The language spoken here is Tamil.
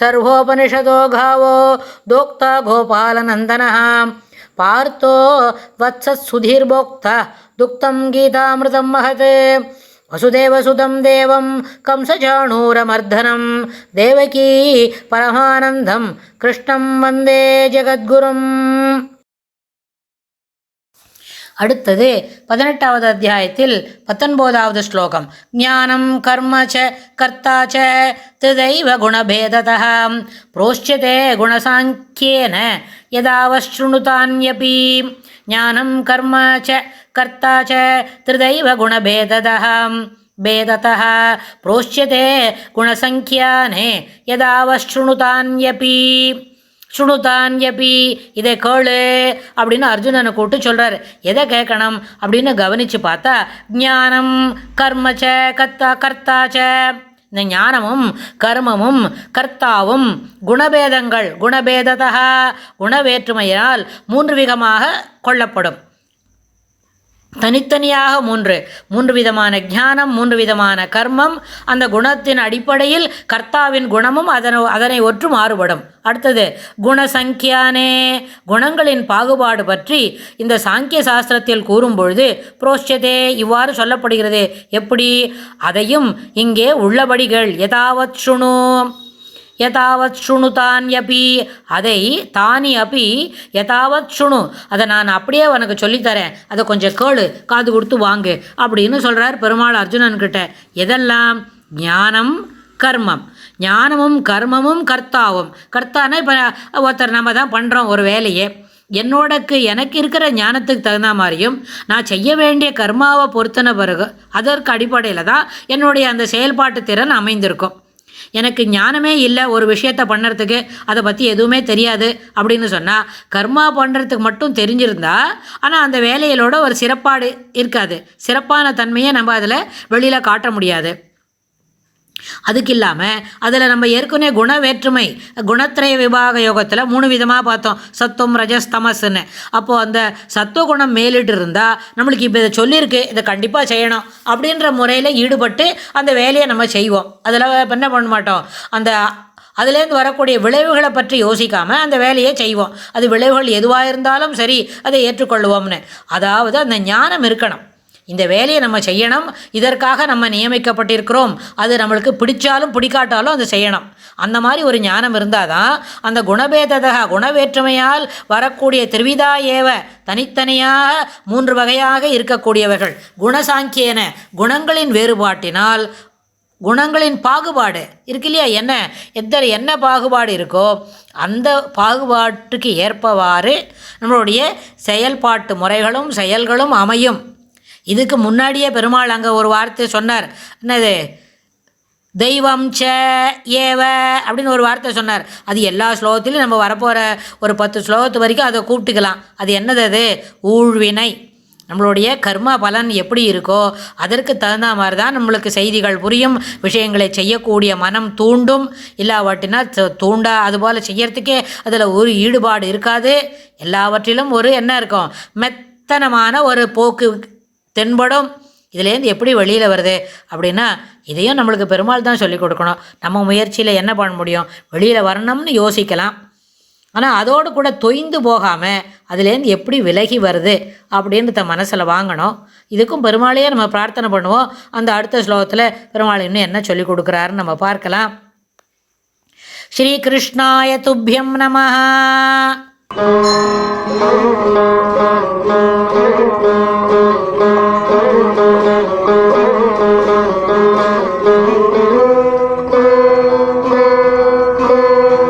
సర్వోపనిషదో గావో దోక్త గోపాలనందన. పార్థో వత్సత్సుధీర్భోక్త దుక్తం గీతామృతం మహతే వసుదేవసుతం దేవం కంసచాణూరమర్ధనం దేవకీ పరమానందం కృష్ణం వందే జగద్గురుం. அடுத்தது பதினெட்டாவது அத்தியாயத்தில் பத்தொன்பதாவது ஸ்லோகம் ஞானம் கர்ம ச கர்த்தா ச திதைவ குணபேதத புரோஷ்யதே குணசாங்கியேன யதாவஸ்ருணுதான்யபி ஞானம் கர்ம ச கர்த்தா ச திதைவ குணபேதத भेदतः प्रोच्यते गुणसङ्ख्याने यदावशृणुतान्यपि சுணுதான்யபி இதை கேளு அப்படின்னு அர்ஜுனனை கூப்பிட்டு சொல்கிறார் எதை கேட்கணும் அப்படின்னு கவனித்து பார்த்தா ஞானம் கர்மச்ச கத்தா கர்த்தாச்ச. இந்த ஞானமும் கர்மமும் கர்த்தாவும் குணபேதங்கள் குணபேததா குணவேற்றுமையினால் மூன்று விதமாக கொள்ளப்படும். தனித்தனியாக மூன்று. மூன்று விதமான ஞானம் மூன்று விதமான கர்மம். அந்த குணத்தின் அடிப்படையில் கர்த்தாவின் குணமும் அதனை அதனை ஒற்று மாறுபடும் அடுத்தது குணசங்கியானே. குணங்களின் பாகுபாடு பற்றி இந்த சாங்கிய சாஸ்திரத்தில் கூறும்பொழுது புரோஷ்யதே இவ்வாறு சொல்லப்படுகிறது. எப்படி? அதையும் இங்கே உள்ளபடிகள் எதாவத் சுணு யதாவத் சுணுதான்யபி அதை தானி அப்பி யதாவத் சுணு அதை நான் அப்படியே உனக்கு சொல்லித்தரேன். அதை கொஞ்சம் கேளு காது கொடுத்து வாங்கு அப்படின்னு சொல்கிறார் பெருமாள் அர்ஜுனன்கிட்ட. எதெல்லாம்? ஞானம் கர்மம். ஞானமும் கர்மமும் கர்த்தாவும். கர்த்தானா இப்போ ஒருத்தர் நம்ம தான் பண்ணுறோம் ஒரு வேலையை. என்னோடக்கு எனக்கு இருக்கிற ஞானத்துக்கு தகுந்த மாதிரியும் நான் செய்ய வேண்டிய கர்மாவை பொறுத்தன பிறகு அதற்கு அடிப்படையில் தான் என்னுடைய அந்த செயல்பாட்டு திறன் அமைந்திருக்கும். எனக்கு ஞானமே இல்லை ஒரு விஷயத்த பண்ணுறதுக்கு அதை பற்றி எதுவுமே தெரியாது அப்படின்னு சொன்னால் கர்மா பண்ணுறதுக்கு மட்டும் தெரிஞ்சிருந்தா ஆனால் அந்த வேலையிலோட ஒரு சிறப்பாடு இருக்காது. சிறப்பான தன்மையை நம்ம அதில் வெளியில் காட்ட முடியாது. அதுக்கு இல்லாமல் அதில் நம்ம ஏற்கனவே குண வேற்றுமை குணத்திரய விபாக யோகத்தில் மூணு விதமாக பார்த்தோம். சத்துவம் ரஜஸ் தமஸ்ன்னு. அப்போது அந்த சத்துவ குணம் மேலிட்டு இருந்தால் நம்மளுக்கு இப்போ இதை சொல்லியிருக்கு இதை கண்டிப்பாக செய்யணும் அப்படின்ற முறையில் ஈடுபட்டு அந்த வேலையை நம்ம செய்வோம். அதில் என்ன பண்ண மாட்டோம்? அந்த அதுலேருந்து வரக்கூடிய விளைவுகளை பற்றி யோசிக்காமல் அந்த வேலையை செய்வோம். அது விளைவுகள் எதுவாக இருந்தாலும் சரி அதை ஏற்றுக்கொள்வோம்னு. அதாவது அந்த ஞானம் இருக்கணும். இந்த வேலையை நம்ம செய்யணும். இதற்காக நம்ம நியமிக்கப்பட்டிருக்கிறோம். அது நம்மளுக்கு பிடிச்சாலும் பிடிக்காட்டாலும் அதை செய்யணும். அந்த மாதிரி ஒரு ஞானம் இருந்தால் தான் அந்த குணபேததக குணவேற்றுமையால் வரக்கூடிய திருவிதா ஏவ தனித்தனியாக மூன்று வகையாக இருக்கக்கூடியவர்கள். குணசாங்கியன குணங்களின் வேறுபாட்டினால் குணங்களின் பாகுபாடு இருக்கு இல்லையா? என்ன? எத்தனை என்ன பாகுபாடு இருக்கோ அந்த பாகுபாட்டுக்கு ஏற்பவாறு நம்மளுடைய செயல்பாட்டு முறைகளும் செயல்களும் அமையும். இதுக்கு முன்னாடியே பெருமாள் அங்கே ஒரு வார்த்தை சொன்னார். என்னது? தெய்வம் ச ஏவ அப்படின்னு ஒரு வார்த்தை சொன்னார். அது எல்லா ஸ்லோகத்திலையும் நம்ம வரப்போகிற ஒரு பத்து ஸ்லோகத்து வரைக்கும் அதை கூப்பிட்டுக்கலாம். அது என்னது அது? ஊழ்வினை. நம்மளுடைய கர்ம பலன் எப்படி இருக்கோ அதற்கு தகுந்த மாதிரி தான் நம்மளுக்கு செய்திகள் புரியும் விஷயங்களை செய்யக்கூடிய மனம் தூண்டும். இல்லாவட்டினா தூண்டா அதுபோல் செய்யறதுக்கே அதில் ஒரு ஈடுபாடு இருக்காது. எல்லாவற்றிலும் ஒரு என்ன இருக்கும்? மெத்தனமான ஒரு போக்கு தென்படும். இதுலேருந்து எப்படி வெளியில் வருது? அப்படின்னா இதையும் நம்மளுக்கு பெருமாள் தான் சொல்லிக் கொடுக்கணும். நம்ம முயற்சியில் என்ன பண்ண முடியும்? வெளியில் வரணும்னு யோசிக்கலாம். ஆனால் அதோடு கூட தொய்ந்து போகாமல் அதுலேருந்து எப்படி விலகி வருது? அப்படின்றத மனசில் வாங்கணும். இதுக்கும் பெருமாளையே நம்ம பிரார்த்தனை பண்ணுவோம். அந்த அடுத்த ஸ்லோகத்தில் பெருமாள் இன்னும் என்ன சொல்லி கொடுக்குறாருன்னு நம்ம பார்க்கலாம். ஸ்ரீகிருஷ்ணாய துப்பியம் நமஹா. Thank you.